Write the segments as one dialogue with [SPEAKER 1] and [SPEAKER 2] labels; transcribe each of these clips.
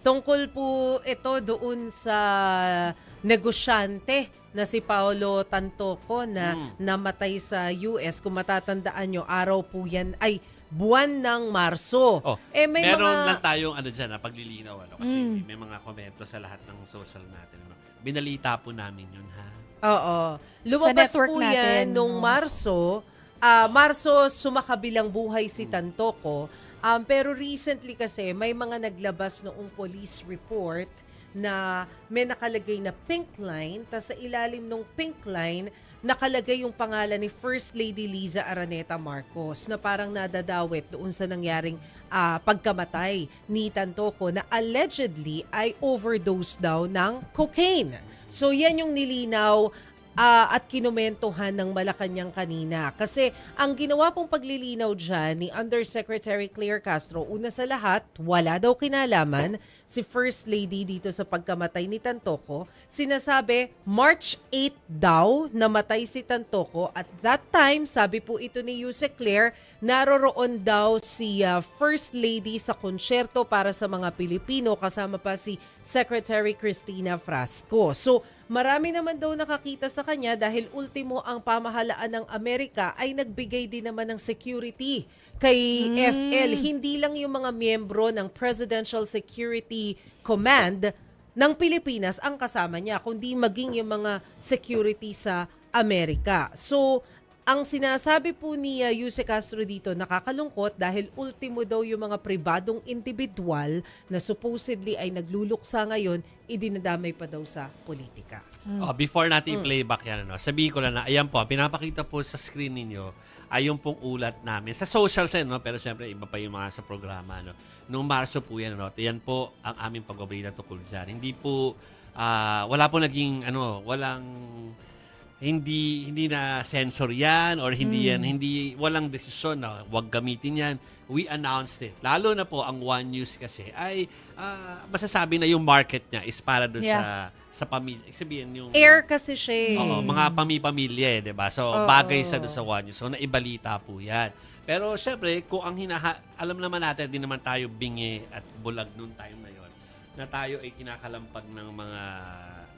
[SPEAKER 1] Tungkol po ito doon sa negosyante na si Paolo Tantoco na namatay sa US. Kung matatandaan nyo, araw po yan, ay buwan ng Marso.
[SPEAKER 2] Oh,
[SPEAKER 1] eh, may
[SPEAKER 2] meron
[SPEAKER 1] mga...
[SPEAKER 2] lang tayong ano dyan, ah, paglilinaw. Ano, kasi may mga komento sa lahat ng social natin. Ano. Binalita po namin yun, ha?
[SPEAKER 1] Oo. Lumabas
[SPEAKER 3] network
[SPEAKER 1] po
[SPEAKER 3] natin,
[SPEAKER 1] yan nung? Marso. Ah, Marso, sumakabilang buhay si Tantoco. Um, pero recently kasi, may mga naglabas noong police report na may nakalagay na pink line, tapos sa ilalim ng pink line, nakalagay yung pangalan ni First Lady Liza Araneta Marcos na parang nadadawit doon sa nangyaring ah, pagkamatay ni Tantoco na allegedly ay overdose daw ng cocaine. So yan yung nilinaw ah, at kinumentuhan ng Malacanang kanina. Kasi ang ginawa pong paglilinaw dyan ni Undersecretary Claire Castro, una sa lahat, wala daw kinalaman si First Lady dito sa pagkamatay ni Tantoco. Sinasabi, March 8 daw namatay si Tantoco. At that time, sabi po ito ni Yuse Claire, naroroon daw si ah, First Lady sa konsyerto para sa mga Pilipino kasama pa si Secretary Cristina Frasco. So, Marami naman daw nakakita sa kanya dahil ultimo ang pamahalaan ng Amerika ay nagbigay din naman ng security kay FL. Hindi lang yung mga miyembro ng Presidential Security Command ng Pilipinas ang kasama niya, kundi maging yung mga security sa Amerika. So, ang sinasabi po ni uh, Yuse Castro dito, nakakalungkot dahil ultimo daw yung mga pribadong individual na supposedly ay nagluluksa ngayon, idinadamay pa daw sa politika.
[SPEAKER 2] Oh, before natin
[SPEAKER 1] Mm.
[SPEAKER 2] i-playback yan, ano, sabihin ko lang na, ayan po, pinapakita po sa screen ninyo, ay yung pong ulat namin. Sa social sen, no? pero siyempre iba pa yung mga sa programa. No? Noong Marso po yan, no? yan po ang aming pagbabalita tukol dyan. Hindi po, ah, wala po naging, ano, walang, hindi hindi na sensor yan or hindi yan hindi walang desisyon na wag gamitin yan we announced it lalo na po ang One News kasi ay ah, masasabi na yung market niya is para doon
[SPEAKER 3] Yeah.
[SPEAKER 2] sa sa pamilya sabihin yung
[SPEAKER 1] Air kasi siya eh.
[SPEAKER 2] Oo, mga pami-pamilya eh, 'di ba? So
[SPEAKER 1] Oo.
[SPEAKER 2] bagay sa doon sa One News. So naibalita po 'yan. Pero syempre, kung ang hinaha alam naman natin din naman tayo bingi at bulag noon time na 'yon na tayo ay kinakalampag ng mga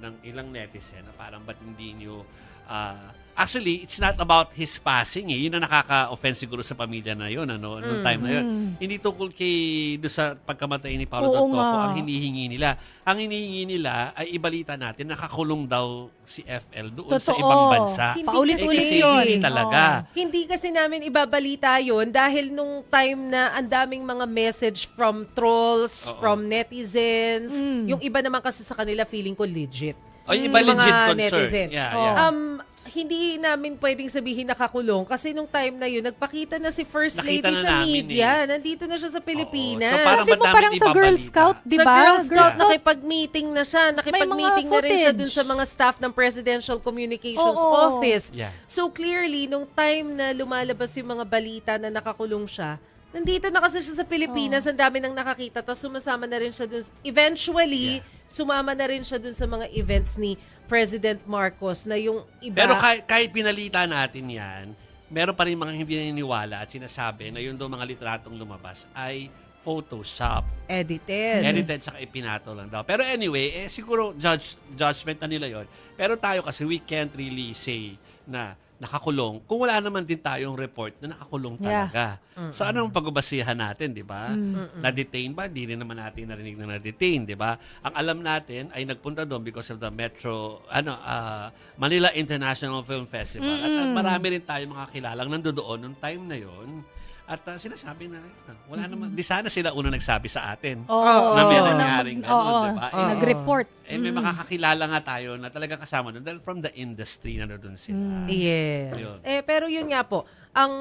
[SPEAKER 2] ng ilang netizen na parang ba't hindi niyo ah, actually it's not about his passing eh yun ang nakaka-offense siguro sa pamilya na yun ano noong time na yun hindi tungkol kay do sa pagkamatay ni Dottoco
[SPEAKER 3] nga.
[SPEAKER 2] ang hinihingi nila ang hinihingi nila ay ibalita natin nakakulong daw si FL doon sa
[SPEAKER 3] Totoo.
[SPEAKER 2] ibang bansa
[SPEAKER 1] Hindi
[SPEAKER 3] Paulit-ulit
[SPEAKER 2] eh, kasi
[SPEAKER 3] yun.
[SPEAKER 2] hindi talaga
[SPEAKER 1] Hindi kasi namin ibabalita yon dahil nung time na ang daming mga message from trolls,
[SPEAKER 2] Oo.
[SPEAKER 1] from netizens. Yung iba naman kasi sa kanila feeling ko legit.
[SPEAKER 2] O, yung iba legit concern.
[SPEAKER 1] netizens.
[SPEAKER 2] Yeah, yeah.
[SPEAKER 1] Um, hindi namin pwedeng sabihin nakakulong kasi nung time na yun, nagpakita na si First
[SPEAKER 2] Nakita
[SPEAKER 1] Lady
[SPEAKER 2] na
[SPEAKER 1] sa
[SPEAKER 2] namin
[SPEAKER 1] media.
[SPEAKER 2] eh.
[SPEAKER 1] Nandito na siya sa Pilipinas.
[SPEAKER 2] So, parang
[SPEAKER 3] Kasi mo parang sa Girl? Scout, di
[SPEAKER 1] Sa
[SPEAKER 3] ba?
[SPEAKER 1] Girl
[SPEAKER 3] Scout,
[SPEAKER 1] nakipag-meeting na siya. Nakipag-meeting na rin siya dun sa mga staff ng Presidential Communications
[SPEAKER 3] Oo.
[SPEAKER 1] Office.
[SPEAKER 2] Yeah.
[SPEAKER 1] So clearly, nung time na lumalabas yung mga balita na nakakulong siya, nandito na kasi siya sa Pilipinas, ang dami nang nakakita, tapos sumasama na rin siya dun. Eventually, sumama na rin siya dun sa mga events ni President Marcos na yung iba...
[SPEAKER 2] Pero kahit, kahit pinalita natin yan, meron pa rin mga hindi naniniwala at sinasabi na yun daw mga litratong lumabas ay Photoshop.
[SPEAKER 1] edited.
[SPEAKER 2] Edited saka ipinato lang daw. Pero anyway, eh, siguro judge, judgment na nila yon. Pero tayo kasi we can't really say na nakakulong kung wala naman din tayong report na nakakulong
[SPEAKER 3] Yeah.
[SPEAKER 2] talaga. So ano ang pagbabasihan natin, di ba? Na-detain ba? Hindi rin naman natin narinig na na-detain, di ba? Ang alam natin ay nagpunta doon because of the Metro, ano, ah, Manila International Film Festival. At, at marami rin tayo mga kilalang nandoon nung time na yon. At ah, sinasabi na, ah, wala naman, di sana sila una nagsabi sa atin
[SPEAKER 3] Oo.
[SPEAKER 2] na may
[SPEAKER 3] Oo.
[SPEAKER 2] nangyaring ganun,
[SPEAKER 3] Oo.
[SPEAKER 2] di ba? Eh,
[SPEAKER 3] Nag-report.
[SPEAKER 2] eh, may makakakilala nga tayo na talagang kasama doon dahil from the industry na doon sila.
[SPEAKER 1] Yes.
[SPEAKER 2] Yun.
[SPEAKER 1] Eh pero yun nga po, ang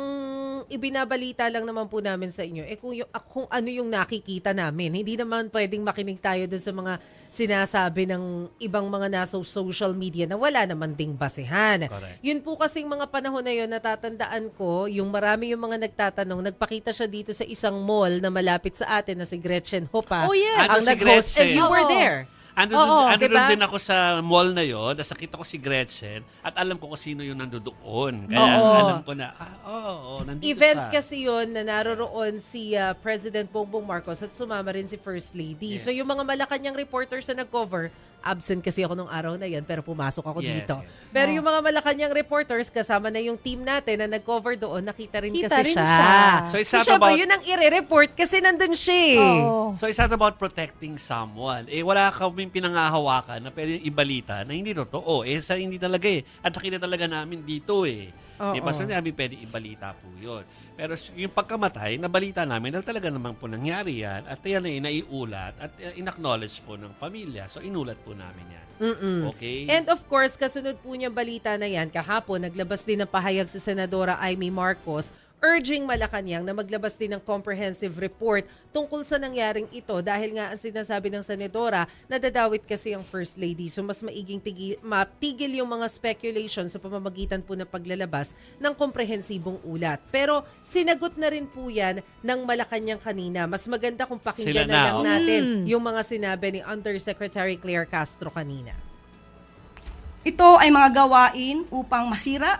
[SPEAKER 1] ibinabalita lang naman po namin sa inyo eh kung yung ah, kung ano yung nakikita namin. Hindi naman pwedeng makinig tayo doon sa mga sinasabi ng ibang mga nasa social media na wala naman ding basehan.
[SPEAKER 2] Correct.
[SPEAKER 1] Yun po kasing mga panahon na yun, natatandaan ko, yung marami yung mga nagtatanong, nagpakita siya dito sa isang mall na malapit sa atin na si Gretchen Hopa.
[SPEAKER 3] Oh, yes.
[SPEAKER 1] Ang
[SPEAKER 2] Ano si
[SPEAKER 1] nag-host. And
[SPEAKER 2] Gretchen?
[SPEAKER 1] you were there.
[SPEAKER 2] Ando,
[SPEAKER 1] Oo,
[SPEAKER 2] ando
[SPEAKER 1] diba?
[SPEAKER 2] din ako sa mall na yon, nakita ko si Gretchen at alam ko kung sino yung nandoon. Kaya
[SPEAKER 1] Oo.
[SPEAKER 2] alam ko na, ah, oo, oh, nandito
[SPEAKER 1] Event
[SPEAKER 2] siya.
[SPEAKER 1] kasi yon na naroroon si ah, President Bongbong Marcos at sumama rin si First Lady.
[SPEAKER 2] Yes.
[SPEAKER 1] So yung mga Malacanang reporters na nag-cover, absent kasi ako nung araw na yan pero pumasok ako
[SPEAKER 2] Yes,
[SPEAKER 1] dito.
[SPEAKER 2] yes.
[SPEAKER 1] Pero yung mga Malacanang reporters kasama na yung team natin na nag-cover doon, nakita rin
[SPEAKER 3] Kita
[SPEAKER 1] kasi
[SPEAKER 3] rin
[SPEAKER 1] siya.
[SPEAKER 3] siya.
[SPEAKER 2] So it's
[SPEAKER 1] So,
[SPEAKER 2] not
[SPEAKER 1] syempre,
[SPEAKER 2] about-
[SPEAKER 1] yun ang i-report kasi nandun siya eh.
[SPEAKER 3] Oo.
[SPEAKER 2] So it's not about protecting someone. Eh wala kaming pinangahawakan na pwede ibalita na hindi totoo. Eh sa hindi talaga eh. At nakita talaga namin dito eh.
[SPEAKER 1] Oo.
[SPEAKER 2] Di ba? Hindi namin pwede ibalita po yun. Pero yung pagkamatay, nabalita namin na talaga naman po nangyari yan. At yan ay naiulat at uh, in-acknowledge po ng pamilya. So inulat po namin yan. Okay?
[SPEAKER 1] And of course, kasunod po niyang balita na yan, kahapon naglabas din ng pahayag si Senadora Amy Marcos urging Malacanang na maglabas din ng comprehensive report tungkol sa nangyaring ito dahil nga ang sinasabi ng Senadora, nadadawit kasi ang First Lady. So mas maiging tigi, matigil yung mga speculation sa pamamagitan po ng paglalabas ng komprehensibong ulat. Pero sinagot na rin po yan ng Malacanang kanina. Mas maganda kung pakinggan
[SPEAKER 2] Sila
[SPEAKER 1] na,
[SPEAKER 2] na,
[SPEAKER 1] lang
[SPEAKER 2] oh.
[SPEAKER 1] natin yung mga sinabi ni Undersecretary Claire Castro kanina.
[SPEAKER 4] Ito ay mga gawain upang masira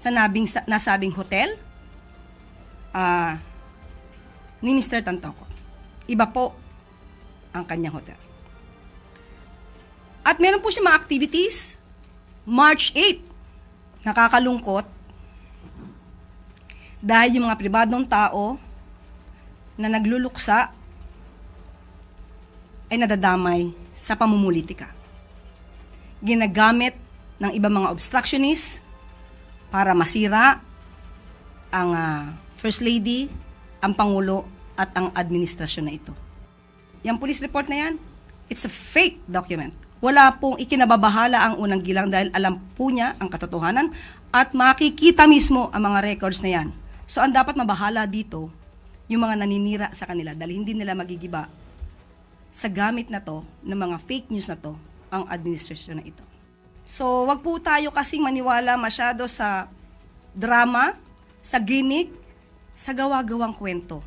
[SPEAKER 4] sa nabing, sa, nasabing hotel ah, ni Mr. Tantoko. Iba po ang kanyang hotel. At meron po siya mga activities. March 8, nakakalungkot dahil yung mga pribadong tao na nagluluksa ay nadadamay sa pamumulitika. Ginagamit ng ibang mga obstructionists para masira ang ah, First Lady, ang Pangulo at ang administrasyon na ito. Yung police report na yan, it's a fake document. Wala pong ikinababahala ang unang gilang dahil alam po niya ang katotohanan at makikita mismo ang mga records na yan. So ang dapat mabahala dito, yung mga naninira sa kanila dahil hindi nila magigiba sa gamit na to, ng mga fake news na to, ang administrasyon na ito. So, wag po tayo kasing maniwala masyado sa drama, sa gimmick, sa gawa-gawang kwento.